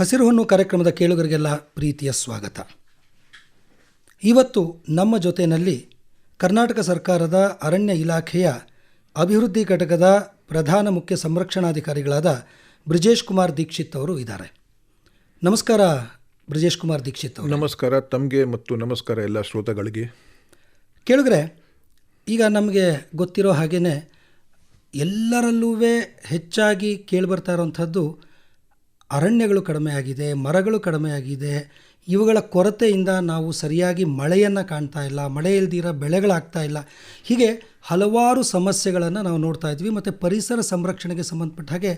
ಹಸಿರು ಹೊನ್ನು ಕಾರ್ಯಕ್ರಮದ ಕೇಳುಗರಿಗೆಲ್ಲ ಪ್ರೀತಿಯ ಸ್ವಾಗತ. ಇವತ್ತು ನಮ್ಮ ಜೊತೆಯಲ್ಲಿ ಕರ್ನಾಟಕ ಸರ್ಕಾರದ ಅರಣ್ಯ ಇಲಾಖೆಯ ಅಭಿವೃದ್ಧಿ ಘಟಕದ ಪ್ರಧಾನ ಮುಖ್ಯ ಸಂರಕ್ಷಣಾಧಿಕಾರಿಗಳಾದ ಬ್ರಿಜೇಶ್ ಕುಮಾರ್ ದೀಕ್ಷಿತ್ ಅವರು ಇದ್ದಾರೆ. ನಮಸ್ಕಾರ ಬ್ರಿಜೇಶ್ ಕುಮಾರ್ ದೀಕ್ಷಿತ್ ಅವರು. ನಮಸ್ಕಾರ ತಮಗೆ ಮತ್ತು ನಮಸ್ಕಾರ ಎಲ್ಲ ಶ್ರೋತಗಳಿಗೆ. ಕೇಳಿದ್ರೆ ಈಗ ನಮಗೆ ಗೊತ್ತಿರೋ ಹಾಗೆಯೇ ಎಲ್ಲರಲ್ಲೂ ಹೆಚ್ಚಾಗಿ ಕೇಳಿಬರ್ತಾ ಇರೋವಂಥದ್ದು ಅರಣ್ಯಗಳು ಕಡಿಮೆ ಆಗಿದೆ, ಮರಗಳು ಕಡಿಮೆಯಾಗಿದೆ ಇವುಗಳ ಕೊರತೆಯಿಂದ ನಾವು ಸರಿಯಾಗಿ ಮಳೆಯನ್ನು ಕಾಣ್ತಾ ಇಲ್ಲ, ಮಳೆ ಇಲ್ದಿರ ಬೆಳೆಗಳಾಗ್ತಾ ಇಲ್ಲ. ಹೀಗೆ ಹಲವಾರು ಸಮಸ್ಯೆಗಳನ್ನು ನಾವು ನೋಡ್ತಾ ಇದ್ವಿ ಮತ್ತು ಪರಿಸರ ಸಂರಕ್ಷಣೆಗೆ ಸಂಬಂಧಪಟ್ಟ ಹಾಗೆ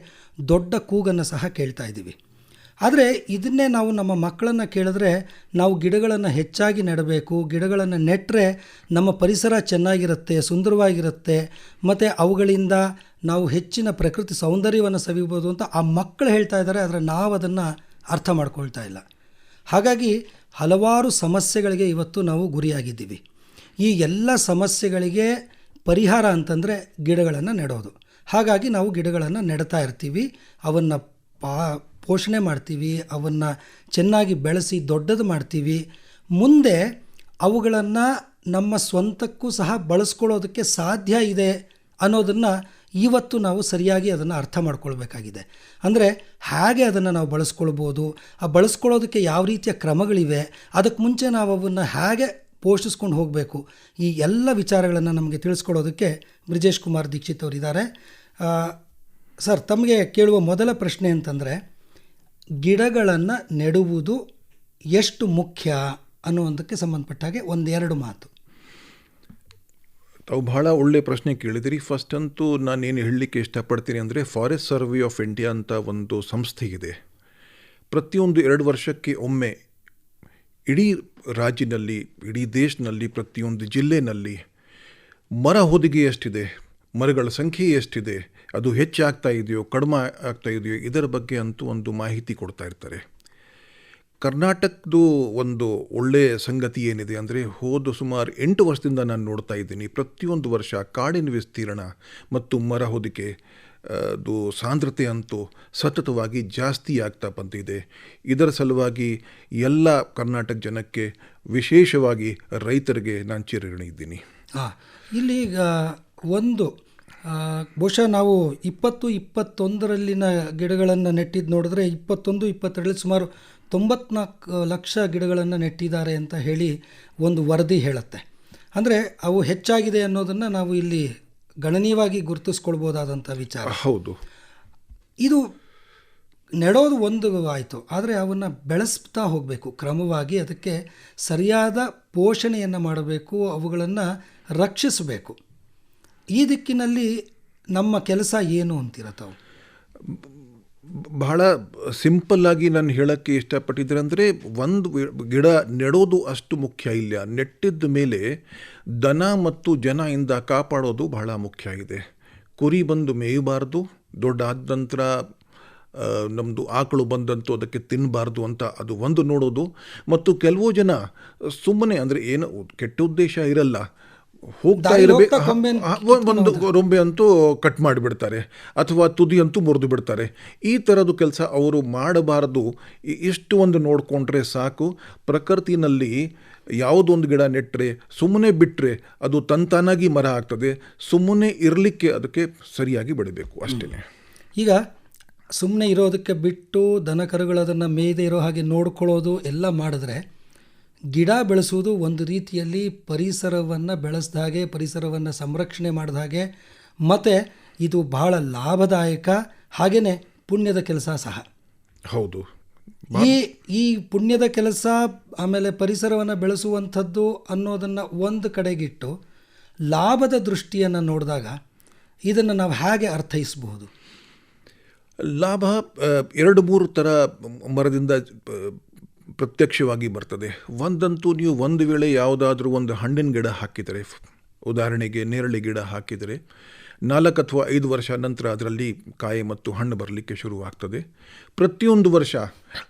ದೊಡ್ಡ ಕೂಗನ್ನು ಸಹ ಕೇಳ್ತಾ ಇದ್ದೀವಿ. ಆದರೆ ಇದನ್ನೇ ನಾವು ನಮ್ಮ ಮಕ್ಕಳನ್ನು ಕೇಳಿದ್ರೆ ನಾವು ಗಿಡಗಳನ್ನು ಹೆಚ್ಚಾಗಿ ನೆಡಬೇಕು, ಗಿಡಗಳನ್ನು ನೆಟ್ಟರೆ ನಮ್ಮ ಪರಿಸರ ಚೆನ್ನಾಗಿರುತ್ತೆ, ಸುಂದರವಾಗಿರುತ್ತೆ. ಮತ್ತು ಅವುಗಳಿಂದ ನಾವು ಹೆಚ್ಚಿನ ಪ್ರಕೃತಿ ಸೌಂದರ್ಯವನ್ನು ಸವಿಬೋದು ಅಂತ ಆ ಮಕ್ಕಳು ಹೇಳ್ತಾ ಇದ್ದಾರೆ, ಆದರೆ ನಾವು ಅದನ್ನು ಅರ್ಥ ಮಾಡ್ಕೊಳ್ತಾ ಇಲ್ಲ. ಹಾಗಾಗಿ ಹಲವಾರು ಸಮಸ್ಯೆಗಳಿಗೆ ಇವತ್ತು ನಾವು ಗುರಿಯಾಗಿದ್ದೀವಿ. ಈ ಎಲ್ಲ ಸಮಸ್ಯೆಗಳಿಗೆ ಪರಿಹಾರ ಅಂತಂದರೆ ಗಿಡಗಳನ್ನು ನೆಡೋದು. ಹಾಗಾಗಿ ನಾವು ಗಿಡಗಳನ್ನು ನೆಡ್ತಾ ಇರ್ತೀವಿ, ಅವನ್ನು ಪಾ, ಪೋಷಣೆ ಮಾಡ್ತೀವಿ, ಅವನ್ನು ಚೆನ್ನಾಗಿ ಬೆಳೆಸಿ ದೊಡ್ಡದು ಮಾಡ್ತೀವಿ. ಮುಂದೆ ಅವುಗಳನ್ನು ನಮ್ಮ ಸ್ವಂತಕ್ಕೂ ಸಹ ಬಳಸ್ಕೊಳ್ಳೋದಕ್ಕೆ ಸಾಧ್ಯ ಇದೆ ಅನ್ನೋದನ್ನು ಇವತ್ತು ನಾವು ಸರಿಯಾಗಿ ಅದನ್ನು ಅರ್ಥ ಮಾಡ್ಕೊಳ್ಬೇಕಾಗಿದೆ. ಅಂದರೆ ಹೇಗೆ ಅದನ್ನು ನಾವು ಬಳಸ್ಕೊಳ್ಬೋದು. ಆ ಬಳಸ್ಕೊಳ್ಳೋದಕ್ಕೆ ಯಾವ ರೀತಿಯ ಕ್ರಮಗಳಿವೆ ಅದಕ್ಕೆ ಮುಂಚೆ ನಾವು ಅವನ್ನು ಹೇಗೆ ಪೋಷಿಸ್ಕೊಂಡು ಹೋಗಬೇಕು. ಈ ಎಲ್ಲ ವಿಚಾರಗಳನ್ನು ನಮಗೆ ತಿಳಿಸ್ಕೊಡೋದಕ್ಕೆ ಬ್ರಿಜೇಶ್ ಕುಮಾರ್ ದೀಕ್ಷಿತ್ ಅವರಿದ್ದಾರೆ. ಸರ್, ತಮಗೆ ಕೇಳುವ ಮೊದಲ ಪ್ರಶ್ನೆ ಅಂತಂದರೆ, ಗಿಡಗಳನ್ನು ನೆಡುವುದು ಎಷ್ಟು ಮುಖ್ಯ ಅನ್ನುವಂಥಕ್ಕೆ ಸಂಬಂಧಪಟ್ಟ ಹಾಗೆ ಒಂದೆರಡು ಮಾತು. ತಾವು ಬಹಳ ಒಳ್ಳೆ ಪ್ರಶ್ನೆ ಕೇಳಿದಿರಿ. ಫಸ್ಟ್ ಅಂತೂ ಏನು ಹೇಳಲಿಕ್ಕೆ ಇಷ್ಟಪಡ್ತೀನಿ ಅಂದರೆ ಫಾರೆಸ್ಟ್ ಸರ್ವೆ ಆಫ್ ಇಂಡಿಯಾ ಅಂತ ಒಂದು ಸಂಸ್ಥೆ ಇದೆ ಪ್ರತಿಯೊಂದು ಎರಡು ವರ್ಷಕ್ಕೆ ಒಮ್ಮೆ ಇಡೀ ರಾಜ್ಯದಲ್ಲಿ ಇಡೀ ದೇಶದಲ್ಲಿ ಪ್ರತಿಯೊಂದು ಜಿಲ್ಲೆನಲ್ಲಿ ಮರ ಹೊದಿಗೆ ಎಷ್ಟಿದೆ ಮರಗಳ ಸಂಖ್ಯೆ ಎಷ್ಟಿದೆ ಅದು ಹೆಚ್ಚಾಗ್ತಾ ಇದೆಯೋ, ಕಡಿಮೆ ಆಗ್ತಾ ಇದೆಯೋ, ಇದರ ಬಗ್ಗೆ ಅಂತೂ ಒಂದು ಮಾಹಿತಿ ಕೊಡ್ತಾ ಇರ್ತಾರೆ. ಕರ್ನಾಟಕದ್ದು ಒಂದು ಒಳ್ಳೆಯ ಸಂಗತಿ ಏನಿದೆ ಅಂದರೆ ಹೋದ ಸುಮಾರು ಎಂಟು ವರ್ಷದಿಂದ ನಾನು ನೋಡ್ತಾ ಇದ್ದೀನಿ. ಪ್ರತಿಯೊಂದು ವರ್ಷ ಕಾಡಿನ ವಿಸ್ತೀರ್ಣ ಮತ್ತು ಮರ ಹೊದಿಕೆ ಅದು ಸಾಂದ್ರತೆ ಅಂತೂ ಸತತವಾಗಿ ಜಾಸ್ತಿ ಆಗ್ತಾ ಬಂದಿದೆ. ಇದರ ಸಲುವಾಗಿ ಎಲ್ಲ ಕರ್ನಾಟಕ ಜನಕ್ಕೆ ವಿಶೇಷವಾಗಿ ರೈತರಿಗೆ ನಾನು ಚಿರಋಣಿ ಇದ್ದೀನಿ ಹಾಂ ಇಲ್ಲಿ ಒಂದು ಬಹುಶಃ ನಾವು ಇಪ್ಪತ್ತು ಇಪ್ಪತ್ತೊಂದರಲ್ಲಿನ ಗಿಡಗಳನ್ನು ನೆಟ್ಟಿದ್ದು ನೋಡಿದ್ರೆ ಇಪ್ಪತ್ತೊಂದು ಇಪ್ಪತ್ತೆರಡರಲ್ಲಿ ಸುಮಾರು ತೊಂಬತ್ನಾಲ್ಕು ಲಕ್ಷ ಗಿಡಗಳನ್ನು ನೆಟ್ಟಿದ್ದಾರೆ ಅಂತ ಹೇಳಿ ಒಂದು ವರದಿ ಹೇಳುತ್ತೆ. ಅಂದರೆ ಅವು ಹೆಚ್ಚಾಗಿದೆ ಅನ್ನೋದನ್ನು ನಾವು ಇಲ್ಲಿ ಗಣನೀಯವಾಗಿ ಗುರುತಿಸ್ಕೊಳ್ಬೋದಾದಂಥ ವಿಚಾರ. ಹೌದು. ಇದು ನೆಡೋದು ಒಂದು ಆಯಿತು ಆದರೆ ಅವನ್ನು ಬೆಳೆಸ್ತಾ ಹೋಗಬೇಕು. ಕ್ರಮವಾಗಿ ಅದಕ್ಕೆ ಸರಿಯಾದ ಪೋಷಣೆಯನ್ನು ಮಾಡಬೇಕು ಅವುಗಳನ್ನು ರಕ್ಷಿಸಬೇಕು. ಈ ದಿಕ್ಕಿನಲ್ಲಿ ನಮ್ಮ ಕೆಲಸ ಏನು ಅಂತೀರ ತಾವು ಬಹಳ ಸಿಂಪಲ್ ಆಗಿ ನಾನು ಹೇಳೋಕ್ಕೆ ಇಷ್ಟಪಟ್ಟಿದ್ರೆ ಅಂದರೆ ಒಂದು ಗಿಡ ನೆಡೋದು ಅಷ್ಟು ಮುಖ್ಯ ಇಲ್ಲ. ನೆಟ್ಟಿದ್ದ ಮೇಲೆ ದನ ಮತ್ತು ಜನ ಇಂದ ಕಾಪಾಡೋದು ಬಹಳ ಮುಖ್ಯ ಇದೆ ಕುರಿ ಬಂದು ಮೇಯಬಾರ್ದು, ದೊಡ್ಡ ಆದ ನಂತರ ನಮ್ಮದು ಆಕಳು ಬಂದಂತೂ ಅದಕ್ಕೆ ತಿನ್ನಬಾರ್ದು ಅಂತ ಅದು ಒಂದು ನೋಡೋದು. ಮತ್ತು ಕೆಲವು ಜನ ಸುಮ್ಮನೆ ಅಂದರೆ ಏನು ಕೆಟ್ಟ ಉದ್ದೇಶ ಇರಲ್ಲ. ಹೋಗ್ತಾ ಇರಬೇಕು ಒಂದು ರೊಂಬೆ ಅಂತೂ ಕಟ್ ಮಾಡಿಬಿಡ್ತಾರೆ. ಅಥವಾ ತುದಿ ಅಂತೂ ಮುರಿದು ಬಿಡ್ತಾರೆ. ಈ ಥರದ್ದು ಕೆಲಸ ಅವರು ಮಾಡಬಾರದು. ಇಷ್ಟು ಒಂದು ನೋಡಿಕೊಂಡ್ರೆ ಸಾಕು. ಪ್ರಕೃತಿನಲ್ಲಿ ಯಾವುದೊಂದು ಗಿಡ ನೆಟ್ಟರೆ ಸುಮ್ಮನೆ ಬಿಟ್ಟರೆ ಅದು ತಂತಾನಾಗಿ ಮರ ಆಗ್ತದೆ. ಸುಮ್ಮನೆ ಇರಲಿಕ್ಕೆ ಅದಕ್ಕೆ ಸರಿಯಾಗಿ ಬಿಡಬೇಕು ಅಷ್ಟೇ ಈಗ ಸುಮ್ಮನೆ ಇರೋದಕ್ಕೆ ಬಿಟ್ಟು ದನ ಕರುಗಳು ಅದನ್ನು ಮೇಯ್ದೇ ಇರೋ ಹಾಗೆ ನೋಡ್ಕೊಳ್ಳೋದು ಎಲ್ಲ ಮಾಡಿದ್ರೆ ಗಿಡ ಬೆಳೆಸುವುದು ಒಂದು ರೀತಿಯಲ್ಲಿ ಪರಿಸರವನ್ನು ಬೆಳೆಸ್ದ ಹಾಗೆ ಪರಿಸರವನ್ನು ಸಂರಕ್ಷಣೆ ಮಾಡಿದ ಹಾಗೆ ಮತ್ತು ಇದು ಬಹಳ ಲಾಭದಾಯಕ ಹಾಗೆಯೇ ಪುಣ್ಯದ ಕೆಲಸ ಸಹ. ಹೌದು. ಈ ಈ ಪುಣ್ಯದ ಕೆಲಸ ಆಮೇಲೆ ಪರಿಸರವನ್ನು ಬೆಳೆಸುವಂಥದ್ದು ಅನ್ನೋದನ್ನು ಒಂದು ಕಡೆಗಿಟ್ಟು ಲಾಭದ ದೃಷ್ಟಿಯನ್ನು ನೋಡಿದಾಗ ಇದನ್ನು ನಾವು ಹೇಗೆ ಅರ್ಥೈಸಬಹುದು? ಲಾಭ ಎರಡು ಮೂರು ಥರ ಮರದಿಂದ ಪ್ರತ್ಯಕ್ಷವಾಗಿ ಬರ್ತದೆ. ಒಂದಂತೂ ನೀವು ಒಂದು ವೇಳೆ ಯಾವುದಾದ್ರೂ ಒಂದು ಹಣ್ಣಿನ ಗಿಡ ಹಾಕಿದರೆ ಉದಾಹರಣೆಗೆ ನೇರಳೆ ಗಿಡ ಹಾಕಿದರೆ ನಾಲ್ಕು ಅಥವಾ ಐದು ವರ್ಷ ನಂತರ ಅದರಲ್ಲಿ ಕಾಯಿ ಮತ್ತು ಹಣ್ಣು ಬರಲಿಕ್ಕೆ ಶುರುವಾಗ್ತದೆ. ಪ್ರತಿಯೊಂದು ವರ್ಷ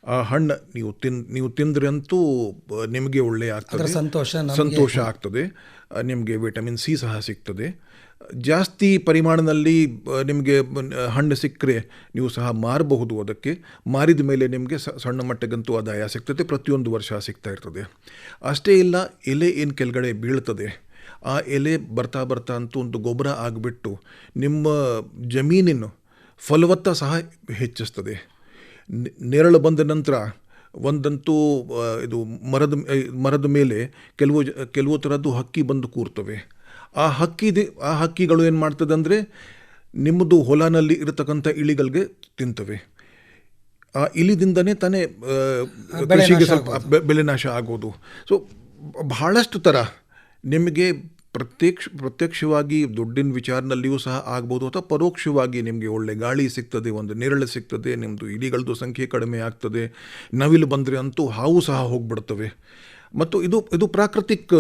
ಆ ಹಣ್ಣು ನೀವು ತಿನ್ ನೀವು ತಿಂದ್ರಂತೂ ನಿಮಗೆ ಒಳ್ಳೆಯ ಆಗ್ತದೆ. ಸಂತೋಷ ಸಂತೋಷ ಆಗ್ತದೆ. ನಿಮಗೆ ವಿಟಮಿನ್ ಸಿ ಸಹ ಸಿಗ್ತದೆ. ಜಾಸ್ತಿ ಪರಿಮಾಣದಲ್ಲಿ ನಿಮಗೆ ಹಣ್ಣು ಸಿಕ್ಕರೆ ನೀವು ಸಹ ಮಾರಬಹುದು ಅದಕ್ಕೆ. ಮಾರಿದ ಮೇಲೆ ನಿಮಗೆ ಸಣ್ಣ ಮಟ್ಟಗಂತೂ ಆದಾಯ ಸಿಗ್ತದೆ, ಪ್ರತಿಯೊಂದು ವರ್ಷ ಸಿಗ್ತಾ ಇರ್ತದೆ. ಅಷ್ಟೇ ಇಲ್ಲ, ಎಲೆ ಏನು ಕೆಳಗಡೆ ಬೀಳ್ತದೆ, ಆ ಎಲೆ ಬರ್ತಾ ಬರ್ತಾ ಅಂತೂ ಒಂದು ಗೊಬ್ಬರ ಆಗಿಬಿಟ್ಟು ನಿಮ್ಮ ಜಮೀನಿನ ಫಲವತ್ತ ಸಹ ಹೆಚ್ಚಿಸ್ತದೆ. ನೆರಳು ಬಂದ ನಂತರ ಒಂದಂತೂ ಇದು ಮರದ ಮರದ ಮೇಲೆ ಕೆಲವು ಕೆಲವು ಥರದ್ದು ಹಕ್ಕಿ ಬಂದು ಕೂರ್ತವೆ. ಆ ಹಕ್ಕಿ ಆ ಹಕ್ಕಿಗಳು ಏನು ಮಾಡ್ತದೆ ಅಂದರೆ ನಿಮ್ಮದು ಹೊಲನಲ್ಲಿ ಇರತಕ್ಕಂಥ ಇಳಿಗಳಿಗೆ ತಿಂತವೆ. ಆ ಇಲಿದಿಂದನೇ ತಾನೇ ಕೃಷಿಗೆ ಸ್ವಲ್ಪ ಬೆಲೆ ಬೆಳೆ ನಾಶ ಆಗೋದು. ಸೊ ಬಹಳಷ್ಟು ಥರ ನಿಮಗೆ ಪ್ರತ್ಯಕ್ಷ ಪ್ರತ್ಯಕ್ಷವಾಗಿ ದುಡ್ಡಿನ ವಿಚಾರದಲ್ಲಿಯೂ ಸಹ ಆಗ್ಬೋದು ಅಥವಾ ಪರೋಕ್ಷವಾಗಿ ನಿಮಗೆ ಒಳ್ಳೆ ಗಾಳಿ ಸಿಗ್ತದೆ ಒಂದು ನೆರಳು ಸಿಗ್ತದೆ ನಿಮ್ಮದು ಇಲಿಗಳದ್ದು ಸಂಖ್ಯೆ ಕಡಿಮೆ ಆಗ್ತದೆ ನವಿಲು ಬಂದರೆ ಅಂತೂ ಹಾವು ಸಹ ಹೋಗ್ಬಿಡ್ತವೆ. ಮತ್ತು ಇದು ಇದು ಪ್ರಾಕೃತಿಕ್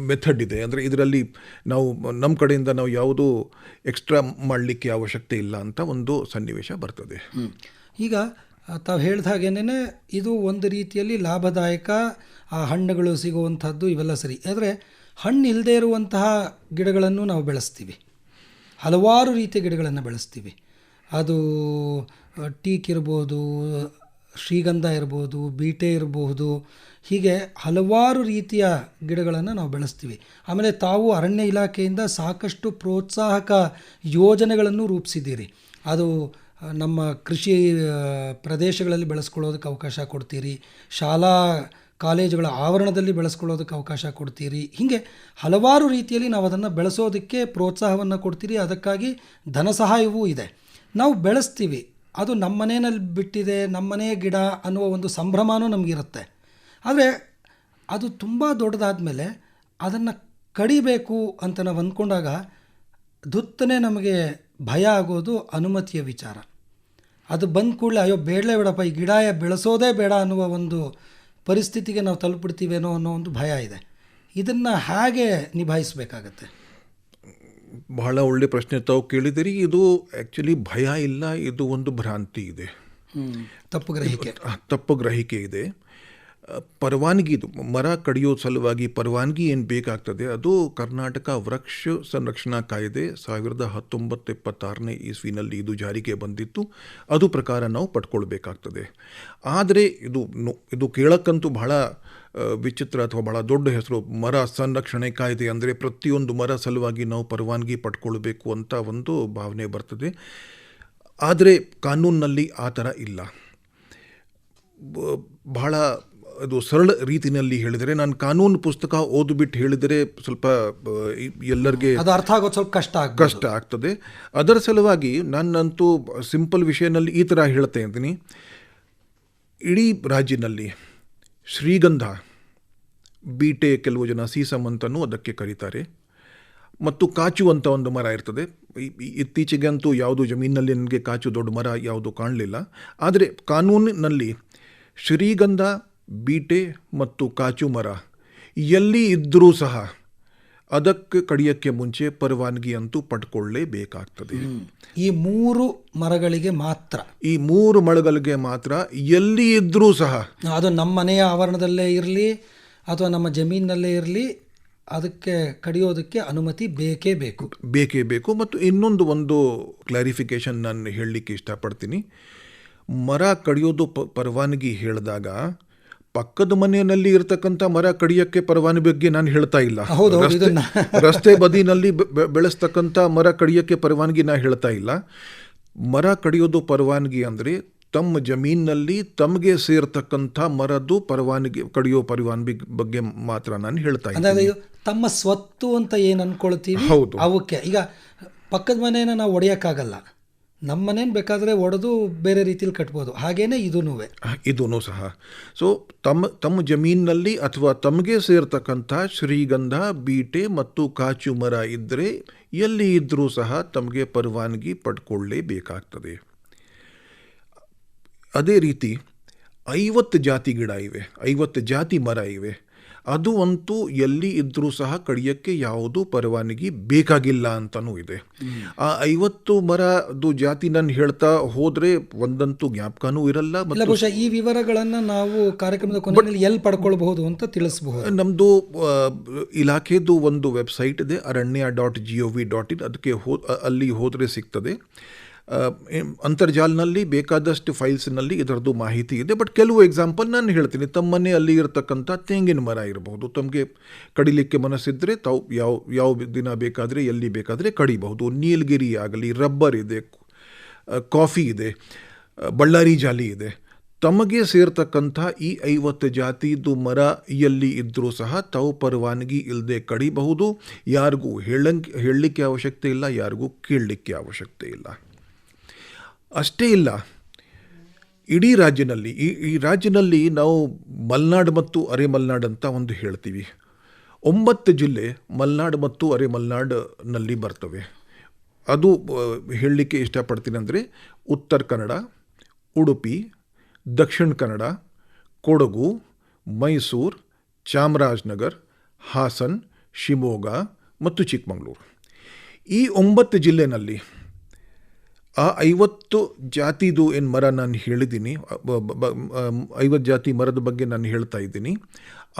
ಮೆಥಡ್ ಇದೆ. ಅಂದರೆ ಇದರಲ್ಲಿ ನಾವು ನಮ್ಮ ಕಡೆಯಿಂದ ನಾವು ಯಾವುದೂ ಎಕ್ಸ್ಟ್ರಾ ಮಾಡಲಿಕ್ಕೆ ಅವಶ್ಯಕತೆ ಇಲ್ಲ ಅಂತ ಒಂದು ಸನ್ನಿವೇಶ ಬರ್ತದೆ. ಈಗ ತಾವು ಹೇಳಿದ ಹಾಗೇನೆ ಇದು ಒಂದು ರೀತಿಯಲ್ಲಿ ಲಾಭದಾಯಕ, ಆ ಹಣ್ಣುಗಳು ಸಿಗುವಂಥದ್ದು ಇವೆಲ್ಲ ಸರಿ. ಆದರೆ, ಹಣ್ಣು ಇಲ್ಲದೇ ಇರುವಂತಹ ಗಿಡಗಳನ್ನು ನಾವು ಬೆಳೆಸ್ತೀವಿ. ಹಲವಾರು ರೀತಿಯ ಗಿಡಗಳನ್ನು ಬೆಳೆಸ್ತೀವಿ. ಅದು ಟೀಕ್ ಇರ್ಬೋದು ಶ್ರೀಗಂಧ ಇರ್ಬೋದು, ಬೀಟೆ ಇರಬಹುದು ಹೀಗೆ ಹಲವಾರು ರೀತಿಯ ಗಿಡಗಳನ್ನು ನಾವು ಬೆಳೆಸ್ತೀವಿ. ಆಮೇಲೆ ತಾವು ಅರಣ್ಯ ಇಲಾಖೆಯಿಂದ ಸಾಕಷ್ಟು ಪ್ರೋತ್ಸಾಹಕ ಯೋಜನೆಗಳನ್ನು ರೂಪಿಸಿದ್ದೀರಿ. ಅದು ನಮ್ಮ ಕೃಷಿ ಪ್ರದೇಶಗಳಲ್ಲಿ ಬೆಳೆಸ್ಕೊಳ್ಳೋದಕ್ಕೆ ಅವಕಾಶ ಕೊಡ್ತೀರಿ. ಶಾಲಾ, ಕಾಲೇಜುಗಳ ಆವರಣದಲ್ಲಿ ಬೆಳೆಸ್ಕೊಳ್ಳೋದಕ್ಕೆ ಅವಕಾಶ ಕೊಡ್ತೀರಿ. ಹೀಗೆ ಹಲವಾರು ರೀತಿಯಲ್ಲಿ ನಾವು ಅದನ್ನು ಬೆಳೆಸೋದಕ್ಕೆ ಪ್ರೋತ್ಸಾಹವನ್ನು ಕೊಡ್ತೀರಿ. ಅದಕ್ಕಾಗಿ ಧನ ಸಹಾಯವೂ ಇದೆ. ನಾವು ಬೆಳೆಸ್ತೀವಿ. ಅದು ನಮ್ಮ ಮನೆಯಲ್ಲಿ ಬಿಟ್ಟಿದೆ ನಮ್ಮನೇ ಗಿಡ ಅನ್ನುವ ಒಂದು ಸಂಭ್ರಮನೂ ನಮಗಿರುತ್ತೆ. ಆದರೆ ಅದು ತುಂಬ ದೊಡ್ಡದಾದ ಮೇಲೆ ಅದನ್ನು ಕಡಿಬೇಕು ಅಂತ ನಾವು ಅಂದ್ಕೊಂಡಾಗ ದುತ್ತನೆ ನಮಗೆ ಭಯ ಆಗೋದು ಅನುಮತಿಯ ವಿಚಾರ. ಅದು ಬಂದ ಕೂಡಲೇ, ಅಯ್ಯೋ, ಬೇಡಲೇ ಬೇಡಪ್ಪ, ಈ ಗಿಡ ಬೆಳೆಸೋದೇ ಬೇಡ ಅನ್ನುವ ಒಂದು ಪರಿಸ್ಥಿತಿಗೆ ನಾವು ತಲುಪಿಡ್ತೀವೇನೋ ಅನ್ನೋ ಒಂದು ಭಯ ಇದೆ. ಇದನ್ನು ಹೇಗೆ ನಿಭಾಯಿಸಬೇಕಾಗತ್ತೆ? ಬಹಳ ಒಳ್ಳೆ ಪ್ರಶ್ನೆ ತಾವು ಕೇಳಿದಿರಿ. ಇದು ಆ್ಯಕ್ಚುಲಿ ಭಯ ಇಲ್ಲ ಇದು ಒಂದು ಭ್ರಾಂತಿ ಇದೆ. ತಪ್ಪು ಗ್ರಹಿಕೆ. ತಪ್ಪು ಗ್ರಹಿಕೆ ಇದೆ. ಪರವಾನಗಿ ಇದು. ಮರ ಕಡಿಯೋ ಸಲುವಾಗಿ ಪರವಾನಗಿ ಏನು ಬೇಕಾಗ್ತದೆ? ಅದು ಕರ್ನಾಟಕ ವೃಕ್ಷ ಸಂರಕ್ಷಣಾ ಕಾಯ್ದೆ ಸಾವಿರದ ಹತ್ತೊಂಬತ್ತು ಇಪ್ಪತ್ತಾರನೇ ಇಸ್ವಿನಲ್ಲಿ ಇದು ಜಾರಿಗೆ ಬಂದಿತ್ತು. ಅದು ಪ್ರಕಾರ ನಾವು ಪಡ್ಕೊಳ್ಬೇಕಾಗ್ತದೆ. ಆದರೆ ಇದು ಇದು ಕೇಳಕ್ಕಂತೂ ಬಹಳ ವಿಚಿತ್ರ ಅಥವಾ ಬಹಳ ದೊಡ್ಡ ಹೆಸರು ಮರ ಸಂರಕ್ಷಣೆ ಕಾಯ್ದೆ ಅಂದರೆ ಪ್ರತಿಯೊಂದು ಮರ ಸಲುವಾಗಿ ನಾವು ಪರವಾನಗಿ ಪಡ್ಕೊಳ್ಬೇಕು ಅಂತ ಒಂದು ಭಾವನೆ ಬರ್ತದೆ. ಆದರೆ ಕಾನೂನಿನಲ್ಲಿ ಆ ಥರ ಇಲ್ಲ. ಬಹಳ ಅದು ಸರಳ ರೀತಿಯಲ್ಲಿ ಹೇಳಿದರೆ ನಾನು ಕಾನೂನು ಪುಸ್ತಕ ಓದಿಬಿಟ್ಟು ಹೇಳಿದರೆ ಸ್ವಲ್ಪ ಎಲ್ಲರಿಗೆ ಅದು ಅರ್ಥ ಆಗೋದು ಸ್ವಲ್ಪ ಕಷ್ಟ ಕಷ್ಟ ಆಗ್ತದೆ. ಅದರ ಸಲುವಾಗಿ ನಾನಂತೂ ಸಿಂಪಲ್ ವಿಷಯನಲ್ಲಿ ಈ ಥರ ಹೇಳ್ತಾ ಇದ್ದೀನಿ. ಇಡೀ ರಾಜ್ಯದಲ್ಲಿ ಶ್ರೀಗಂಧ. ಬೀಟೆ ಕೆಲವು ಜನ ಸೀಸಮ್ ಅಂತನೂ ಅದಕ್ಕೆ ಕರೀತಾರೆ. ಮತ್ತು ಕಾಚು ಅಂತ ಒಂದು ಮರ ಇರ್ತದೆ. ಇತ್ತೀಚೆಗೆ ಅಂತೂ ಯಾವುದು ಜಮೀನಿನಲ್ಲಿ ನನಗೆ ಕಾಚು ದೊಡ್ಡ ಮರ ಯಾವುದು ಕಾಣಲಿಲ್ಲ. ಆದರೆ ಕಾನೂನಿನಲ್ಲಿ ಶ್ರೀಗಂಧ, ಬೀಟೆ ಮತ್ತು ಕಾಚು ಮರ ಎಲ್ಲಿ ಇದ್ದರೂ ಸಹ ಅದಕ್ಕೆ ಕಡಿಯೋಕ್ಕೆ ಮುಂಚೆ ಪರವಾನಗಿ ಅಂತೂ ಪಡ್ಕೊಳ್ಳೇಬೇಕಾಗ್ತದೆ ಈ ಮೂರು ಮರಗಳಿಗೆ ಮಾತ್ರ. ಈ ಮೂರು ಮರಗಳಿಗೆ ಮಾತ್ರ ಎಲ್ಲಿ ಇದ್ರೂ ಸಹ ಅದು ನಮ್ಮ ಮನೆಯ ಆವರಣದಲ್ಲೇ ಇರಲಿ ಅಥವಾ ನಮ್ಮ ಜಮೀನಿನಲ್ಲೇ ಇರಲಿ ಅದಕ್ಕೆ ಕಡಿಯೋದಕ್ಕೆ ಅನುಮತಿ ಬೇಕೇ ಬೇಕು. ಬೇಕೇ ಬೇಕು. ಮತ್ತು ಇನ್ನೊಂದು ಒಂದು ಕ್ಲಾರಿಫಿಕೇಶನ್ ನಾನು ಹೇಳಲಿಕ್ಕೆ ಇಷ್ಟಪಡ್ತೀನಿ. ಮರ ಕಡಿಯೋದು ಪ ಪರವಾನಗಿ ಹೇಳಿದಾಗ ಪಕ್ಕದ ಮನೆಯಲ್ಲಿ ಇರತಕ್ಕಂಥ ಮರ ಕಡಿಯೋಕ್ಕೆ ಪರವಾನಗಿ ಬಗ್ಗೆ ನಾನು ಹೇಳ್ತಾ ಇಲ್ಲ. ರಸ್ತೆ- ಬದಿನಲ್ಲಿ ಬೆಳೆಸ್ತಕ್ಕಂಥ ಮರ ಕಡಿಯೋಕ್ಕೆ ಪರವಾನಗಿ ನಾನು ಹೇಳ್ತಾ ಇಲ್ಲ. ಮರ ಕಡಿಯೋದು ಪರವಾನಗಿ ಅಂದರೆ ತಮ್ಮ ಜಮೀನಿನಲ್ಲಿ ತಮಗೆ ಸೇರ್ತಕ್ಕಂಥ ಮರದ್ದು ಪರವಾನಗಿ ಕಡಿಯೋ ಪರವಾನಗಿ ಬಗ್ಗೆ ಮಾತ್ರ ನಾನು ಹೇಳ್ತಾ ಇದ್ದೀನಿ. ತಮ್ಮ ಸ್ವತ್ತು ಅಂತ ಏನು ಅನ್ಕೊಳ್ತೀವಿ? ಹೌದು. ಅವಕ್ಕೆ. ಈಗ ಪಕ್ಕದ ಮನೆಯನ್ನು ನಾವು ಒಡೆಯೋಕ್ಕಾಗಲ್ಲ. ನಮ್ಮ ಮನೇನ ಬೇಕಾದರೆ ಒಡೆದು ಬೇರೆ ರೀತಿಯಲ್ಲಿ ಕಟ್ಬೋದು. ಹಾಗೇನೆ ಇದೂ ಇದೂ ಸಹ. ಸೊ ತಮ್ಮ ತಮ್ಮ ಜಮೀನಿನಲ್ಲಿ ಅಥವಾ ತಮಗೆ ಸೇರ್ತಕ್ಕಂಥ ಶ್ರೀಗಂಧ, ಬೀಟೆ ಮತ್ತು ಕಾಚು ಮರ ಇದ್ದರೆ ಎಲ್ಲಿ ಇದ್ದರೂ ಸಹ ತಮಗೆ ಪರವಾನಗಿ ಪಡ್ಕೊಳ್ಳೇಬೇಕಾಗ್ತದೆ. ಅದೇ ರೀತಿ ಐವತ್ತು ಜಾತಿ ಗಿಡ ಇವೆ. ಐವತ್ತು ಜಾತಿ ಮರ ಇವೆ. ಅದು ಅಂತೂ ಎಲ್ಲಿ ಇದ್ದರೂ ಸಹ ಕಡಿಯಕ್ಕೆ ಯಾವುದು ಪರವಾನಗಿ ಬೇಕಾಗಿಲ್ಲ ಅಂತಲೂ ಇದೆ. ಆ ಐವತ್ತು ಮರದು ಜಾತಿ ನಾನು ಹೇಳ್ತಾ ಹೋದರೆ ಒಂದಂತೂ ಜ್ಞಾಪಕನೂ ಇರಲ್ಲ ಬಹುಶಃ ಈ ವಿವರಗಳನ್ನು ನಾವು ಕಾರ್ಯಕ್ರಮದ ಕೊನೆಯಲ್ಲಿ ಎಲ್ಲಿ ಪಡ್ಕೊಳ್ಬಹುದು ಅಂತ ತಿಳಿಸಬಹುದು. ನಮ್ಮದು ಇಲಾಖೆದು ಒಂದು ವೆಬ್ಸೈಟ್ ಇದೆ Aranya dot G O V dot in. ಅದಕ್ಕೆ ಹೋ ಅಲ್ಲಿ ಹೋದರೆ ಸಿಗ್ತದೆ. ಅಂತರ್ಜಾಲನಲ್ಲಿ ಬೇಕಾದಷ್ಟು ಫೈಲ್ಸ್ನಲ್ಲಿ ಇದರದ್ದು ಮಾಹಿತಿ ಇದೆ. ಬಟ್ ಕೆಲವು ಎಕ್ಸಾಂಪಲ್ ನಾನು ಹೇಳ್ತೀನಿ. ತಮ್ಮ ಮನೆಯಲ್ಲಿ ಇರತಕ್ಕಂಥ ತೆಂಗಿನ ಮರ ಇರಬಹುದು. ತಮಗೆ ಕಡಿಲಿಕ್ಕೆ ಮನಸ್ಸಿದ್ದರೆ ತಾವು ಯಾವ ಯಾವ ದಿನ ಬೇಕಾದರೆ, ಎಲ್ಲಿ ಬೇಕಾದರೆ ಕಡಿಬಹುದು. ನೀಲಗಿರಿ ಆಗಲಿ, ರಬ್ಬರ್ ಇದೆ ಕಾಫಿ ಇದೆ ಬಳ್ಳಾರಿ ಜಾಲಿ ಇದೆ. ತಮಗೆ ಸೇರ್ತಕ್ಕಂಥ ಈ ಐವತ್ತು ಜಾತಿದು ಮರ ಎಲ್ಲಿ ಇದ್ದರೂ ಸಹ ತಾವು ಪರವಾನಗಿ ಇಲ್ಲದೆ ಕಡಿಬಹುದು. ಯಾರಿಗೂ ಹೇಳಂಗೆ, ಹೇಳಲಿಕ್ಕೆ ಅವಶ್ಯಕತೆ ಇಲ್ಲ, ಯಾರಿಗೂ ಕೇಳಲಿಕ್ಕೆ ಅವಶ್ಯಕತೆ ಇಲ್ಲ. ಅಷ್ಟೇ ಇಲ್ಲ. ಇಡೀ ರಾಜ್ಯದಲ್ಲಿ ಈ ಈ ರಾಜ್ಯದಲ್ಲಿ ನಾವು ಮಲ್ನಾಡು ಮತ್ತು ಅರೆ ಮಲ್ನಾಡು ಅಂತ ಒಂದು ಹೇಳ್ತೀವಿ. ಒಂಬತ್ತು ಜಿಲ್ಲೆ ಮಲ್ನಾಡು ಮತ್ತು ಅರೆ ಮಲ್ನಾಡಿನಲ್ಲಿ ಬರ್ತವೆ. ಅದು ಹೇಳಲಿಕ್ಕೆ ಇಷ್ಟಪಡ್ತೀನಿ ಅಂದರೆ ಉತ್ತರ ಕನ್ನಡ, ಉಡುಪಿ, ದಕ್ಷಿಣ ಕನ್ನಡ, ಕೊಡಗು, ಮೈಸೂರು, ಚಾಮರಾಜನಗರ್, ಹಾಸನ್, ಶಿವಮೊಗ್ಗ ಮತ್ತು ಚಿಕ್ಕಮಗಳೂರು. ಈ ಒಂಬತ್ತು ಜಿಲ್ಲೆನಲ್ಲಿ ಆ ಐವತ್ತು ಜಾತಿದು ಏನು ಮರ ನಾನು ಹೇಳಿದ್ದೀನಿ ಐವತ್ತು ಜಾತಿ ಮರದ ಬಗ್ಗೆ ನಾನು ಹೇಳ್ತಾ ಇದ್ದೀನಿ.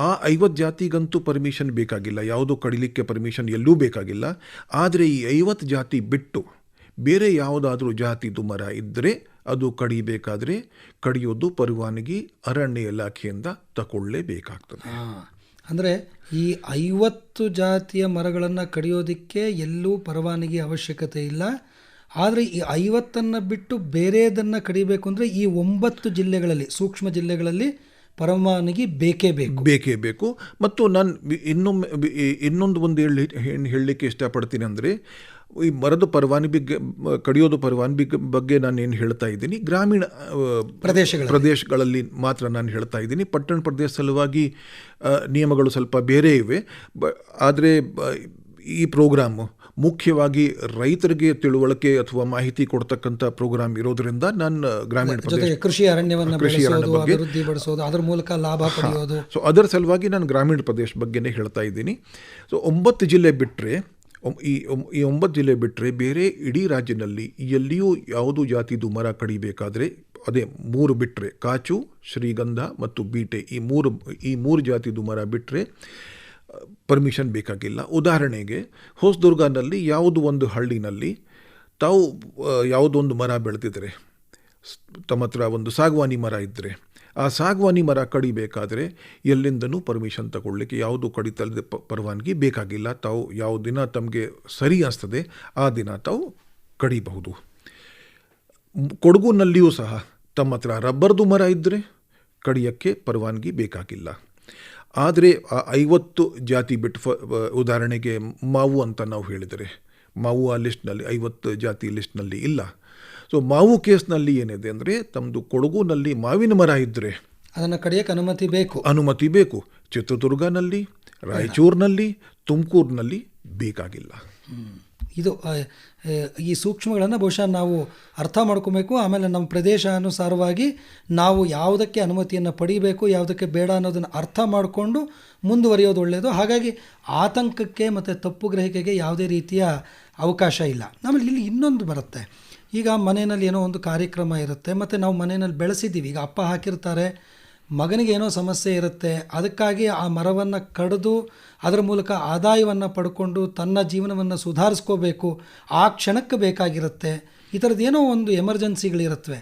ಆ ಐವತ್ತು ಜಾತಿಗಂತೂ ಪರ್ಮಿಷನ್ ಬೇಕಾಗಿಲ್ಲ, ಯಾವುದೂ ಕಡಿಲಿಕ್ಕೆ ಪರ್ಮಿಷನ್ ಎಲ್ಲೂ ಬೇಕಾಗಿಲ್ಲ. ಆದರೆ ಈ ಐವತ್ತು ಜಾತಿ ಬಿಟ್ಟು ಬೇರೆ ಯಾವುದಾದ್ರೂ ಜಾತಿದು ಮರ ಇದ್ದರೆ ಅದು ಕಡಿಬೇಕಾದ್ರೆ ಕಡಿಯೋದು ಪರವಾನಗಿ ಅರಣ್ಯ ಇಲಾಖೆಯಿಂದ ತಗೊಳ್ಳೇಬೇಕಾಗ್ತದೆ ಅಂದರೆ ಈ ಐವತ್ತು ಜಾತಿಯ ಮರಗಳನ್ನು ಕಡಿಯೋದಕ್ಕೆ ಎಲ್ಲೂ ಪರವಾನಗಿ ಅವಶ್ಯಕತೆ ಇಲ್ಲ. ಆದರೆ ಈ ಐವತ್ತನ್ನು ಬಿಟ್ಟು ಬೇರೆದನ್ನು ಕಡಿಬೇಕು ಅಂದರೆ ಈ ಒಂಬತ್ತು ಜಿಲ್ಲೆಗಳಲ್ಲಿ ಸೂಕ್ಷ್ಮ ಜಿಲ್ಲೆಗಳಲ್ಲಿ ಪರವಾನಗಿ ಬೇಕೇ ಬೇಕು. ಬೇಕೇ ಬೇಕು. ಮತ್ತು ನಾನು ಇನ್ನೊಮ್ಮೆ ಇನ್ನೊಂದು ಒಂದು ಹೇಳಿ ಏನು ಹೇಳಲಿಕ್ಕೆ ಇಷ್ಟಪಡ್ತೀನಿ ಅಂದರೆ ಈ ಮರದ ಪರವಾನಗಿ ಬಗ್ಗೆ- ಕಡಿಯೋದು ಪರವಾನಗಿ ಬಗ್ಗೆ ನಾನು ಏನು ಹೇಳ್ತಾ ಇದ್ದೀನಿ. ಗ್ರಾಮೀಣ ಪ್ರದೇಶಗಳ ಪ್ರದೇಶಗಳಲ್ಲಿ. ಮಾತ್ರ ನಾನು ಹೇಳ್ತಾ ಇದ್ದೀನಿ. ಪಟ್ಟಣ ಪ್ರದೇಶ ಸಲುವಾಗಿ ನಿಯಮಗಳು ಸ್ವಲ್ಪ ಬೇರೆ ಇವೆ. ಬ ಆದರೆ ಈ ಪ್ರೋಗ್ರಾಮು ಮುಖ್ಯವಾಗಿ ರೈತರಿಗೆ ತಿಳುವಳಿಕೆ ಅಥವಾ ಮಾಹಿತಿ ಕೊಡ್ತಕ್ಕಂಥ ಪ್ರೋಗ್ರಾಮ್ ಇರೋದ್ರಿಂದ ನಾನು ಗ್ರಾಮೀಣ ಜೊತೆಗೆ ಕೃಷಿ ಅರಣ್ಯವನ್ನು ಕೃಷಿ ಅರಣ್ಯ ಬಗ್ಗೆ. ಅದ್ರ ಮೂಲಕ ಲಾಭ ಪಡೆಯೋದು ಸೊ ಅದರ ಸಲುವಾಗಿ ನಾನು ಗ್ರಾಮೀಣ ಪ್ರದೇಶ ಬಗ್ಗೆನೇ ಹೇಳ್ತಾ ಇದ್ದೀನಿ ಸೊ ಒಂಬತ್ತು ಜಿಲ್ಲೆ ಬಿಟ್ಟರೆ ಈ ಈ ಒಂಬತ್ತು ಜಿಲ್ಲೆ ಬಿಟ್ಟರೆ ಬೇರೆ ಇಡೀ ರಾಜ್ಯದಲ್ಲಿ ಎಲ್ಲಿಯೂ ಯಾವುದು ಜಾತಿದು ಮರ ಕಡಿಬೇಕಾದ್ರೆ ಅದೇ ಮೂರು ಬಿಟ್ಟರೆ ಕಾಚು ಶ್ರೀಗಂಧ ಮತ್ತು ಬೀಟೆ ಈ ಮೂರು ಈ ಮೂರು ಜಾತಿದು ಮರ ಬಿಟ್ಟರೆ ಪರ್ಮಿಷನ್ ಬೇಕಾಗಿಲ್ಲ. ಉದಾಹರಣೆಗೆ, ಹೊಸದುರ್ಗನಲ್ಲಿ ಯಾವುದು ಒಂದು ಹಳ್ಳಿನಲ್ಲಿ ತಾವು ಯಾವುದೊಂದು ಮರ ಬೆಳೆದಿದ್ದರೆ ತಮ್ಮ ಹತ್ರ ಒಂದು ಸಾಗವಾನಿ ಮರ ಇದ್ದರೆ ಆ ಸಾಗವಾನಿ ಮರ ಕಡಿಬೇಕಾದರೆ ಎಲ್ಲಿಂದನೂ ಪರ್ಮಿಷನ್ ತಗೊಳ್ಳಿಕ್ಕೆ ಯಾವುದು ಕಡಿತಲ್ಲದೆ ಪರವಾನಗಿ ಬೇಕಾಗಿಲ್ಲ. ತಾವು ಯಾವ ದಿನ ತಮಗೆ ಸರಿ ಅನಿಸ್ತದೆ, ಆ ದಿನ ತಾವು ಕಡಿಬಹುದು. ಕೊಡಗುನಲ್ಲಿಯೂ ಸಹ ತಮ್ಮ ಹತ್ರ ರಬ್ಬರ್ದು ಮರ ಇದ್ದರೆ ಕಡಿಯೋಕ್ಕೆ ಪರವಾನಗಿ ಬೇಕಾಗಿಲ್ಲ. ಆದರೆ ಐವತ್ತು ಜಾತಿ ಬಿಟ್ಟು ಫ ಉದಾಹರಣೆಗೆ ಮಾವು ಅಂತ ನಾವು ಹೇಳಿದರೆ ಮಾವು ಆ ಲಿಸ್ಟ್ನಲ್ಲಿ ಐವತ್ತು ಜಾತಿ ಲಿಸ್ಟ್ನಲ್ಲಿ ಇಲ್ಲ. ಸೊ ಮಾವು ಕೇಸ್ನಲ್ಲಿ ಏನಿದೆ ಅಂದರೆ ತಮ್ಮದು ಕೊಡಗುನಲ್ಲಿ ಮಾವಿನ ಮರ ಇದ್ದರೆ ಅದನ್ನು ಕಡಿಯೋಕ್ಕೆ ಅನುಮತಿ ಬೇಕು. ಅನುಮತಿ ಬೇಕು. ಚಿತ್ರದುರ್ಗನಲ್ಲಿ ರಾಯಚೂರಿನಲ್ಲಿ ತುಮಕೂರಿನಲ್ಲಿ ಬೇಕಾಗಿಲ್ಲ. ಇದು ಈ ಸೂಕ್ಷ್ಮಗಳನ್ನು ಬಹುಶಃ ನಾವು ಅರ್ಥ ಮಾಡ್ಕೋಬೇಕು. ಆಮೇಲೆ ನಮ್ಮ ಪ್ರದೇಶ ಅನುಸಾರವಾಗಿ ನಾವು ಯಾವುದಕ್ಕೆ ಅನುಮತಿಯನ್ನು ಪಡಿಬೇಕು, ಯಾವುದಕ್ಕೆ ಬೇಡ ಅನ್ನೋದನ್ನು ಅರ್ಥ ಮಾಡಿಕೊಂಡು ಮುಂದುವರಿಯೋದು ಒಳ್ಳೆಯದು ಹಾಗಾಗಿ ಆತಂಕಕ್ಕೆ ಮತ್ತು ತಪ್ಪು ಗ್ರಹಿಕೆಗೆ ಯಾವುದೇ ರೀತಿಯ ಅವಕಾಶ ಇಲ್ಲ. ಆಮೇಲೆ ಇಲ್ಲಿ ಇನ್ನೊಂದು ಬರುತ್ತೆ. ಈಗ ಮನೆಯಲ್ಲಿ ಏನೋ ಒಂದು ಕಾರ್ಯಕ್ರಮ ಇರುತ್ತೆ. ಮತ್ತು ನಾವು ಮನೆಯಲ್ಲಿ ಬೆಳೆಸಿದ್ದೀವಿ. ಈಗ ಅಪ್ಪ ಹಾಕಿರ್ತಾರೆ. ಮಗನಿಗೆ ಏನೋ ಸಮಸ್ಯೆ ಇರುತ್ತೆ, ಅದಕ್ಕಾಗಿ ಆ ಮರವನ್ನು ಕಡಿದು ಅದರ ಮೂಲಕ ಆದಾಯವನ್ನು ಪಡ್ಕೊಂಡು ತನ್ನ ಜೀವನವನ್ನು ಸುಧಾರಿಸ್ಕೋಬೇಕು, ಆ ಕ್ಷಣಕ್ಕೆ ಬೇಕಾಗಿರುತ್ತೆ. ಈ ಥರದ್ದೇನೋ ಒಂದು ಎಮರ್ಜೆನ್ಸಿಗಳಿರುತ್ತವೆ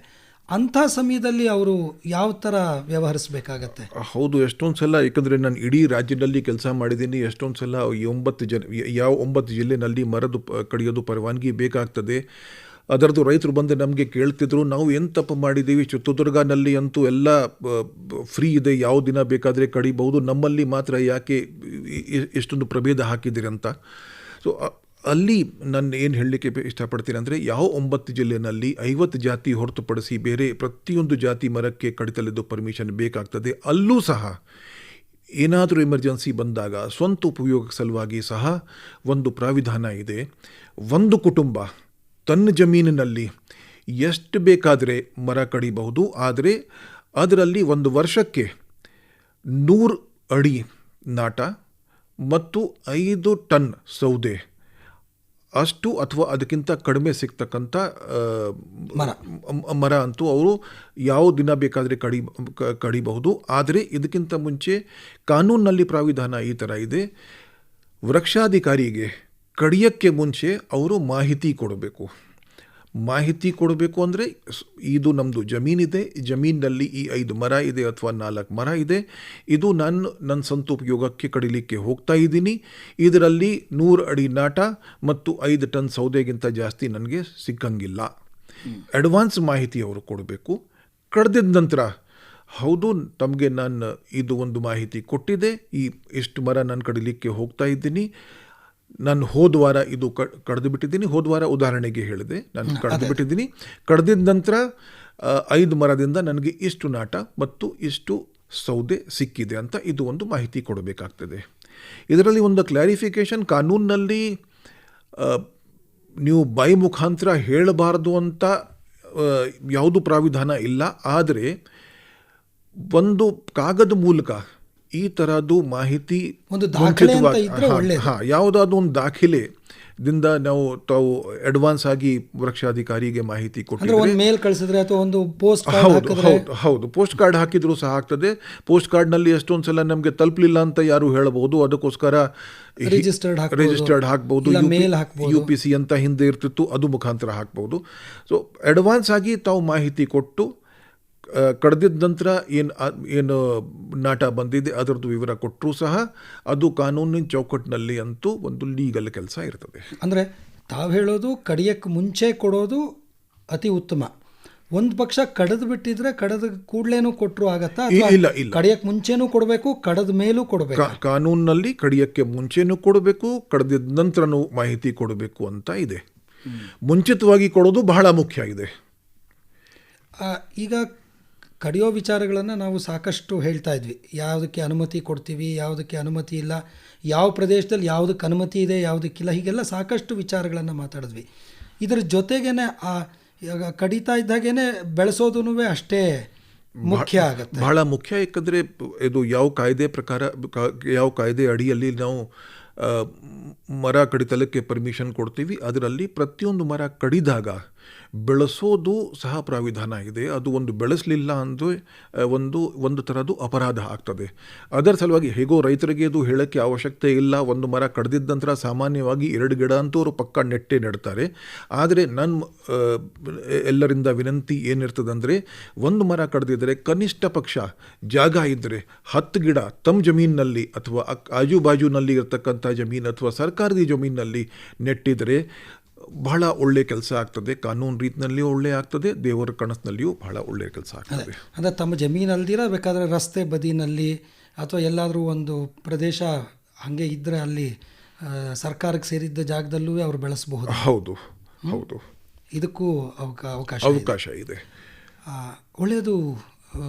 ಅಂಥ ಸಮಯದಲ್ಲಿ ಅವರು ಯಾವ ಥರ ವ್ಯವಹರಿಸಬೇಕಾಗತ್ತೆ? ಹೌದು, ಎಷ್ಟೊಂದು ಸಲ ಏಕೆಂದರೆ ನಾನು ಇಡೀ ರಾಜ್ಯದಲ್ಲಿ ಕೆಲಸ ಮಾಡಿದ್ದೀನಿ, ಎಷ್ಟೊಂದು ಸಲ ಈ ಜನ, ಯಾವ ಒಂಬತ್ತು ಜಿಲ್ಲೆನಲ್ಲಿ ಮರದು ಕಡಿಯೋದು ಪರವಾನಗಿ ಬೇಕಾಗ್ತದೆ. ಅದರದ್ದು ರೈತರು ಬಂದು ನಮಗೆ ಕೇಳ್ತಿದ್ರು, ನಾವು ಏನು ತಪ್ಪು ಮಾಡಿದ್ದೀವಿ ಚಿತ್ರದುರ್ಗನಲ್ಲಿ ಅಂತೂ ಎಲ್ಲ ಫ್ರೀ ಇದೆ, ಯಾವ ದಿನ ಬೇಕಾದರೆ ಕಡಿಬಹುದು, ನಮ್ಮಲ್ಲಿ ಮಾತ್ರ ಯಾಕೆ ಇಷ್ಟೊಂದು ಪ್ರಭೇದ ಹಾಕಿದ್ದೀರಿ ಅಂತ? ಸೊ ಅಲ್ಲಿ ನಾನು ಏನು ಹೇಳಲಿಕ್ಕೆ ಇಷ್ಟಪಡ್ತೀನಿ ಅಂದರೆ, ಯಾವ ಒಂಬತ್ತು ಜಿಲ್ಲೆಯಲ್ಲಿ ಐವತ್ತು ಜಾತಿ ಹೊರತುಪಡಿಸಿ ಬೇರೆ ಪ್ರತಿಯೊಂದು ಜಾತಿ ಮರಕ್ಕೆ ಕಡಿತಲಿದ್ದು ಪರ್ಮಿಷನ್ ಬೇಕಾಗ್ತದೆ, ಅಲ್ಲೂ ಸಹ ಏನಾದರೂ ಎಮರ್ಜೆನ್ಸಿ ಬಂದಾಗ ಸ್ವಂತ ಉಪಯೋಗ ಸಲುವಾಗಿ ಸಹ ಒಂದು ಪ್ರಾವಿಧಾನ ಇದೆ. ಒಂದು ಕುಟುಂಬ ತನ್ನ ಜಮೀನಿನಲ್ಲಿ ಎಷ್ಟು ಬೇಕಾದರೆ ಮರ ಕಡಿಬಹುದು ಆದರೆ ಅದರಲ್ಲಿ ಒಂದು ವರ್ಷಕ್ಕೆ ನೂರು ಅಡಿ ನಾಟ ಮತ್ತು ಐದು ಟನ್ ಸೌದೆ ಅಷ್ಟು ಅಥವಾ ಅದಕ್ಕಿಂತ ಕಡಿಮೆ ಸಿಗ್ತಕ್ಕಂಥ ಮರ. ಮರ ಅಂತೂ ಅವರು ಯಾವ ದಿನ ಬೇಕಾದರೆ ಕಡಿ ಕಡಿಬಹುದು ಆದರೆ ಇದಕ್ಕಿಂತ ಮುಂಚೆ ಕಾನೂನಿನಲ್ಲಿ ಪ್ರಾವಿಧಾನ ಈ ಥರ ಇದೆ ವೃಕ್ಷಾಧಿಕಾರಿಗೆ ಕಡಿಯೋಕ್ಕೆ ಮುಂಚೆ ಅವರು ಮಾಹಿತಿ ಕೊಡಬೇಕು. ಮಾಹಿತಿ ಕೊಡಬೇಕು ಅಂದರೆ ಇದು ನಮ್ಮದು ಜಮೀನಿದೆ. ಜಮೀನಿನಲ್ಲಿ ಈ ಐದು ಮರ ಇದೆ ಅಥವಾ ನಾಲ್ಕು ಮರ ಇದೆ. ಇದು ನಾನು ನನ್ನ ಸ್ವಂತ ಉಪಯೋಗಕ್ಕೆ ಕಡಿಲಿಕ್ಕೆ ಹೋಗ್ತಾ ಇದ್ದೀನಿ. ಇದರಲ್ಲಿ ನೂರು ಅಡಿ ನಾಟ ಮತ್ತು ಐದು ಟನ್ ಸೌದೆಗಿಂತ ಜಾಸ್ತಿ ನನಗೆ ಸಿಕ್ಕಂಗಿಲ್ಲ. ಅಡ್ವಾನ್ಸ್ ಮಾಹಿತಿ ಅವರು ಕೊಡಬೇಕು. ಕಡ್ದಿದ ನಂತರ, ಹೌದು, ತಮಗೆ ನಾನು ಇದು ಒಂದು ಮಾಹಿತಿ ಕೊಟ್ಟಿದೆ. ಈ ಇಷ್ಟು ಮರ ನಾನು ಕಡಿಲಿಕ್ಕೆ ಹೋಗ್ತಾ ಇದ್ದೀನಿ. ನಾನು ಹೋದ ವಾರ ಇದು ಕಡ್ದು ಬಿಟ್ಟಿದ್ದೀನಿ ಹೋದ ವಾರ ಉದಾಹರಣೆಗೆ ಹೇಳಿದೆ. ನಾನು ಕಡ್ದು ಬಿಟ್ಟಿದ್ದೀನಿ. ಕಡ್ದಿದ ನಂತರ ಐದು ಮರದಿಂದ ನನಗೆ ಇಷ್ಟು ನಾಟ ಮತ್ತು ಇಷ್ಟು ಸೌದೆ ಸಿಕ್ಕಿದೆ ಅಂತ ಇದು ಒಂದು ಮಾಹಿತಿ ಕೊಡಬೇಕಾಗ್ತದೆ. ಇದರಲ್ಲಿ ಒಂದು ಕ್ಲಾರಿಫಿಕೇಶನ್ ಕಾನೂನಿನಲ್ಲಿ ನೀವು ಬೈ ಮುಖಾಂತರ ಹೇಳಬಾರದು ಅಂತ ಯಾವುದು ಪ್ರಾವಿಧಾನ ಇಲ್ಲ. ಆದರೆ ಒಂದು ಕಾಗದ ಮೂಲಕ ಈ ತರಹದ್ದು ಮಾಹಿತಿ ಒಂದು ಹಾ, ಯಾವುದಾದ್ರು ಒಂದು ದಾಖಲೆ ದಿಂದ ನಾವು ತಾವು ಅಡ್ವಾನ್ಸ್ ಆಗಿ ವೃಕ್ಷಾಧಿಕಾರಿಗೆ ಮಾಹಿತಿ ಒಂದು ಮೇಲ್ ಕಳಿಸಿದ್ರೆ ಅಥವಾ ಒಂದು ಪೋಸ್ಟ್ ಕಾರ್ಡ್ ಹೌದು ಹಾಕಿದ್ರೆ ಹೌದು ಹೌದು. ಪೋಸ್ಟ್ ಕಾರ್ಡ್ ಹಾಕಿದ್ರು ಸಹ ಆಗ್ತದೆ. ಪೋಸ್ಟ್ ಕಾರ್ಡ್ನಲ್ಲಿ ಎಷ್ಟೊಂದು ಸಲ ನಮಗೆ ತಲುಪಲಿಲ್ಲ ಅಂತ ಯಾರು ಹೇಳಬಹುದು. ಅದಕ್ಕೋಸ್ಕರ ರಿಜಿಸ್ಟರ್ಡ್ ಹಾಕ್ಬಹುದು. ಯು ಪಿ ಸಿ ಅಂತ ಹಿಂದೆ ಇರ್ತಿತ್ತು. ಅದು ಮುಖಾಂತರ ಹಾಕ್ಬಹುದು ಸೊ ಅಡ್ವಾನ್ಸ್ ಆಗಿ ತಾವು ಮಾಹಿತಿ ಕೊಟ್ಟು ಕಡ್ದಿದ್ದ ನಂತರ ಏನು ಏನು ನಾಟ ಬಂದಿದೆ ಅದರದ್ದು ವಿವರ ಕೊಟ್ಟರೂ ಸಹ ಅದು ಕಾನೂನಿನ ಚೌಕಟ್ಟಿನಲ್ಲಿ ಅಂತೂ ಒಂದು ಲೀಗಲ್ ಕೆಲಸ ಇರ್ತದೆ. ಅಂದರೆ ತಾವು ಹೇಳೋದು ಕಡಿಯಕ್ಕೆ ಮುಂಚೆ ಕೊಡೋದು ಅತಿ ಉತ್ತಮ. ಒಂದು ಪಕ್ಷ ಕಡದು ಬಿಟ್ಟಿದ್ರೆ ಕಡದ ಕೂಡ್ಲೇನು ಕೊಟ್ಟರು ಆಗತ್ತಾ? ಇಲ್ಲ ಇಲ್ಲ. ಕಡಿಯಕ್ಕೆ ಮುಂಚೆನೂ ಕೊಡಬೇಕು ಕಡದ ಮೇಲೂ ಕೊಡಬೇಕು? ಕಾನೂನಿನಲ್ಲಿ ಕಡಿಯಕ್ಕೆ ಮುಂಚೆನೂ ಕೊಡಬೇಕು ಕಡ್ದಿದ್ದ ನಂತರನೂ ಮಾಹಿತಿ ಕೊಡಬೇಕು ಅಂತ ಇದೆ. ಮುಂಚಿತವಾಗಿ ಕೊಡೋದು ಬಹಳ ಮುಖ್ಯ ಇದೆ. ಈಗ ಕಡಿಯೋ ವಿಚಾರಗಳನ್ನು ನಾವು ಸಾಕಷ್ಟು ಹೇಳ್ತಾ ಇದ್ವಿ. ಯಾವುದಕ್ಕೆ ಅನುಮತಿ ಕೊಡ್ತೀವಿ ಯಾವುದಕ್ಕೆ ಅನುಮತಿ ಇಲ್ಲ ಯಾವ ಪ್ರದೇಶದಲ್ಲಿ ಯಾವುದಕ್ಕೆ ಅನುಮತಿ ಇದೆ ಯಾವುದಕ್ಕಿಲ್ಲ ಹೀಗೆಲ್ಲ ಸಾಕಷ್ಟು ವಿಚಾರಗಳನ್ನು ಮಾತಾಡಿದ್ವಿ. ಇದರ ಜೊತೆಗೇನೆ ಆ ಇವಾಗ ಕಡಿತಾ ಇದ್ದಾಗೇ ಬೆಳೆಸೋದೂ ಅಷ್ಟೇ ಮುಖ್ಯ ಆಗುತ್ತೆ. ಬಹಳ ಮುಖ್ಯ ಯಾಕಂದರೆ ಇದು ಯಾವ ಕಾಯ್ದೆ ಪ್ರಕಾರ ಯಾವ ಕಾಯ್ದೆ ಅಡಿಯಲ್ಲಿ ನಾವು ಮರ ಕಡಿತಲಕ್ಕೆ ಪರ್ಮಿಷನ್ ಕೊಡ್ತೀವಿ. ಅದರಲ್ಲಿ ಪ್ರತಿಯೊಂದು ಮರ ಕಡಿದಾಗ ಬೆಳೆಸೋದು ಸಹ ಪ್ರಾವಿಧಾನ ಇದೆ ಅದು ಒಂದು ಬೆಳೆಸಲಿಲ್ಲ ಅಂದರೆ ಒಂದು ಒಂದು ಥರದ್ದು ಅಪರಾಧ ಆಗ್ತದೆ. ಅದರ ಸಲುವಾಗಿ ಹೇಗೋ ರೈತರಿಗೆ ಅದು ಹೇಳೋಕ್ಕೆ ಅವಶ್ಯಕತೆ ಇಲ್ಲ. ಒಂದು ಮರ ಕಡ್ದಿದ್ದ ನಂತರ ಸಾಮಾನ್ಯವಾಗಿ ಎರಡು ಗಿಡ ಅಂತೂ ಅವರು ಪಕ್ಕ ನೆಟ್ಟೆ ನೆಡ್ತಾರೆ. ಆದರೆ ನನ್ನ ಎಲ್ಲರಿಂದ ವಿನಂತಿ ಏನಿರ್ತದಂದರೆ, ಒಂದು ಮರ ಕಡ್ದಿದ್ದರೆ ಕನಿಷ್ಠ ಪಕ್ಷ ಜಾಗ ಇದ್ದರೆ ಹತ್ತು ಗಿಡ ತಮ್ಮ ಜಮೀನಿನಲ್ಲಿ ಅಥವಾ ಆಜು ಬಾಜುನಲ್ಲಿ ಇರತಕ್ಕಂಥ ಜಮೀನು ಅಥವಾ ಸರ್ಕಾರದ ಜಮೀನಿನಲ್ಲಿ ನೆಟ್ಟಿದರೆ ಬಹಳ ಒಳ್ಳೆ ಕೆಲಸ ಆಗ್ತದೆ. ಕಾನೂನು ರೀತಿನಲ್ಲಿಯೂ ಒಳ್ಳೆ ಆಗ್ತದೆ. ದೇವರ ಕನಸಿನಲ್ಲಿಯೂ ಬಹಳ ಒಳ್ಳೆ ಕೆಲಸ ಆಗ್ತದೆ. ಅಂದರೆ ತಮ್ಮ ಜಮೀನು ಅಲ್ದಿರ ಬೇಕಾದರೆ ರಸ್ತೆ ಬದಿನಲ್ಲಿ ಅಥವಾ ಎಲ್ಲಾದರೂ ಒಂದು ಪ್ರದೇಶ ಹಾಗೆ ಇದ್ದರೆ ಅಲ್ಲಿ ಸರ್ಕಾರಕ್ಕೆ ಸೇರಿದ್ದ ಜಾಗದಲ್ಲೂ ಅವರು ಬೆಳೆಸಬಹುದು. ಹೌದು. ಹೌದು. ಇದಕ್ಕೂ ಅವಕ ಅವಕಾಶ. ಅವಕಾಶ ಇದೆ. ಒಳ್ಳೆಯದು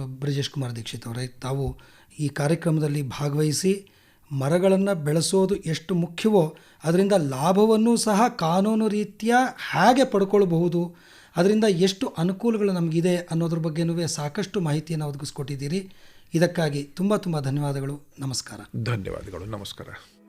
ಬ್ರಿಜೇಶ್ ಕುಮಾರ್ ದೀಕ್ಷಿತ್ ಅವರೇ. ತಾವು ಈ ಕಾರ್ಯಕ್ರಮದಲ್ಲಿ ಭಾಗವಹಿಸಿ ಮರಗಳನ್ನು ಬೆಳೆಸೋದು ಎಷ್ಟು ಮುಖ್ಯವೋ ಅದರಿಂದ ಲಾಭವನ್ನು ಸಹ ಕಾನೂನು ರೀತಿಯ ಹೇಗೆ ಪಡ್ಕೊಳ್ಬಹುದು. ಅದರಿಂದ ಎಷ್ಟು ಅನುಕೂಲಗಳು ನಮಗಿದೆ ಅನ್ನೋದ್ರ ಬಗ್ಗೆನೂ ಸಾಕಷ್ಟು ಮಾಹಿತಿಯನ್ನು ಒದಗಿಸ್ಕೊಟ್ಟಿದ್ದೀರಿ. ಇದಕ್ಕಾಗಿ ತುಂಬ ತುಂಬ ಧನ್ಯವಾದಗಳು. ನಮಸ್ಕಾರ. ಧನ್ಯವಾದಗಳು. ನಮಸ್ಕಾರ.